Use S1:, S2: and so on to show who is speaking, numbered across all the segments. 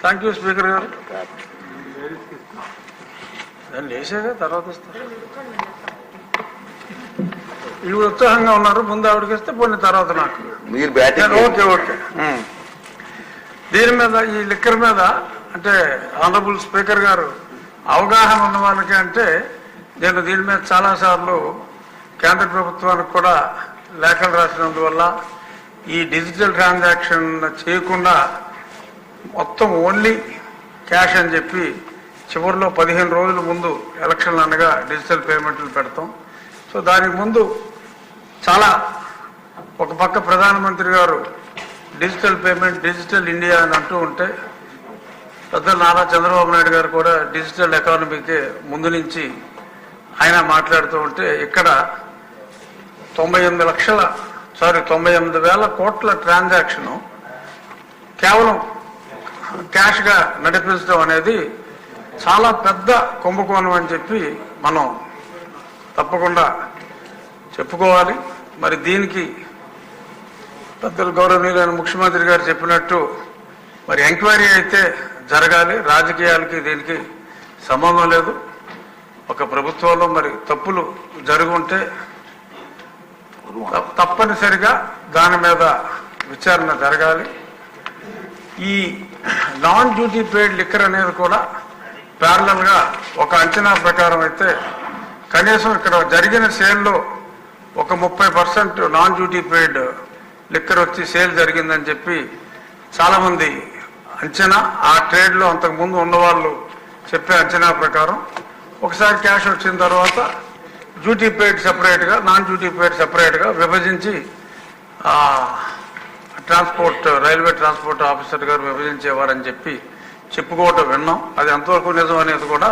S1: Thank you speaker గారు. దాన్ని లేచాగా తర్వాత ఇస్తారు వీళ్ళు ఉత్సాహంగా ఉన్నారు ముందు ఆవిడకి ఇస్తే పోనీ తర్వాత నాకు.
S2: మీరు బ్యాటింగ్
S1: ఓకే ఓకే. దీని మీద ఈ లిక్కర్ మీద అంటే ఆనరబుల్ స్పీకర్ గారు అవగాహన ఉన్న వాళ్ళకి అంటే నేను దీని మీద చాలాసార్లు కేంద్ర ప్రభుత్వానికి కూడా లేఖలు రాసినందువల్ల ఈ డిజిటల్ ట్రాన్సాక్షన్ చేయకుండా మొత్తం ఓన్లీ క్యాష్ అని చెప్పి చివరిలో పదిహేను రోజుల ముందు ఎలక్షన్లు అనగా డిజిటల్ పేమెంట్లు పెడతాం. సో దానికి ముందు చాలా ఒక పక్క ప్రధానమంత్రి గారు డిజిటల్ పేమెంట్ డిజిటల్ ఇండియా అని అంటూ ఉంటే పెద్ద నారా చంద్రబాబు నాయుడు గారు కూడా డిజిటల్ ఎకానమీకి ముందు నుంచి ఆయన మాట్లాడుతూ ఉంటే ఇక్కడ తొంభై ఎనిమిది లక్షల సారీ తొంభై ఎనిమిది వేల కోట్ల ట్రాన్సాక్షను కేవలం క్యాష్గా నడిపించడం అనేది చాలా పెద్ద కుంభకోణం అని చెప్పి మనం తప్పకుండా చెప్పుకోవాలి. మరి దీనికి పెద్దలు గౌరవనీయులైన ముఖ్యమంత్రి గారు చెప్పినట్టు మరి ఎంక్వైరీ అయితే జరగాలి. రాజకీయాలకి దీనికి సంబంధం లేదు. ఒక ప్రభుత్వంలో మరి తప్పులు జరుగుంటే తప్పనిసరిగా దాని మీద విచారణ జరగాలి. ఈ నాన్ డ్యూటీ పేడ్ లిక్కర్ అనేది కూడా ప్యారలల్గా ఒక అంచనా ప్రకారం అయితే కనీసం ఇక్కడ జరిగిన సేల్లో ఒక ముప్పై percent non duty paid liquor వచ్చి సేల్ జరిగిందని చెప్పి చాలా మంది అంచనా ఆ ట్రేడ్లో అంతకు ముందు ఉన్నవాళ్ళు చెప్పే అంచనా ప్రకారం ఒకసారి క్యాష్ వచ్చిన తర్వాత డ్యూటీ పేడ్ సపరేట్గా నాన్ డ్యూటీ పేడ్ సపరేట్గా విభజించి ట్రాన్స్పోర్ట్ రైల్వే ట్రాన్స్పోర్ట్ ఆఫీసర్ గారు విభజించేవారని చెప్పి చెప్పుకోవటం విన్నాం. అది ఎంతవరకు నిజం అనేది కూడా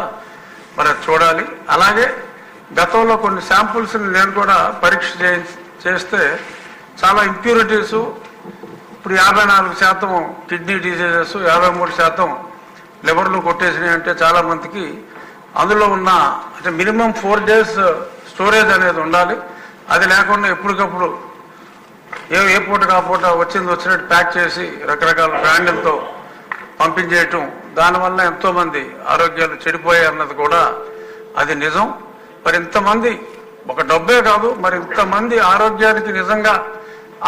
S1: మరి చూడాలి. అలాగే గతంలో కొన్ని శాంపుల్స్ని నేను కూడా పరీక్ష చేస్తే చాలా ఇంప్యూరిటీస్ ఇప్పుడు యాభై నాలుగు శాతం కిడ్నీ డిసీజెస్ యాభై మూడు శాతం లివర్లు కొట్టేసినాయి అంటే చాలా మందికి అందులో ఉన్న అంటే మినిమం ఫోర్ డేస్ స్టోరేజ్ అనేది ఉండాలి. అది లేకుండా ఎప్పటికప్పుడు ఏ ఏ పూట కాపూట వచ్చింది వచ్చినట్టు ప్యాక్ చేసి రకరకాల బ్రాండ్లతో పంపించేయటం. దానివల్ల ఎంతోమంది ఆరోగ్యాలు చెడిపోయాయి అన్నది కూడా అది నిజం. మరి ఇంతమంది ఒక డబ్బే కాదు మరి ఇంతమంది ఆరోగ్యానికి నిజంగా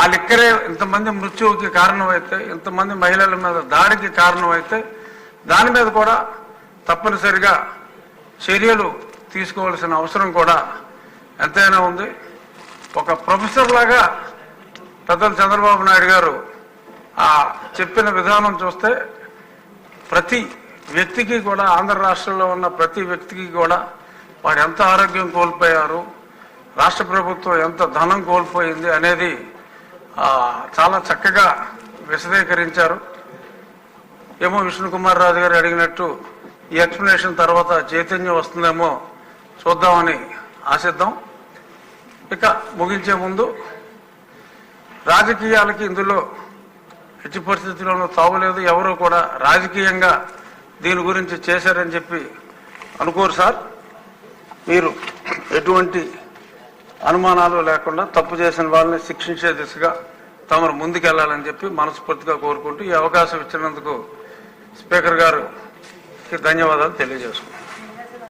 S1: ఆ లిక్కరే ఇంతమంది మృత్యువుకి కారణమైతే ఇంతమంది మహిళల మీద దాడికి కారణమైతే దాని మీద కూడా తప్పనిసరిగా చర్యలు తీసుకోవాల్సిన అవసరం కూడా ఎంతైనా ఉంది. ఒక ప్రొఫెసర్ లాగా పెద్దలు చంద్రబాబు నాయుడు గారు ఆ చెప్పిన విధానం చూస్తే ప్రతి వ్యక్తికి కూడా ఆంధ్ర రాష్ట్రంలో ఉన్న ప్రతి వ్యక్తికి కూడా వారు ఎంత ఆరోగ్యం కోల్పోయారు రాష్ట్ర ప్రభుత్వం ఎంత ధనం కోల్పోయింది అనేది చాలా చక్కగా విశదీకరించారు. ఏమో విష్ణుకుమార్ రాజు గారు అడిగినట్టు ఈ ఎక్స్ప్లెనేషన్ తర్వాత చైతన్యం వస్తుందేమో చూద్దామని ఆశిద్దాం. ఇక ముగించే ముందు రాజకీయాలకి ఇందులో ఎట్టి పరిస్థితుల్లోనూ తావులేదు ఎవరు కూడా రాజకీయంగా దీని గురించి చేశారని చెప్పి అనుకోరు సార్. మీరు ఎటువంటి అనుమానాలు లేకుండా తప్పు చేసిన వాళ్ళని శిక్షించే దిశగా తమరు ముందుకెళ్ళాలని చెప్పి మనస్ఫూర్తిగా కోరుకుంటూ ఈ అవకాశం ఇచ్చినందుకు స్పీకర్ గారు ధన్యవాదాలు తెలియజేసుకుంటాం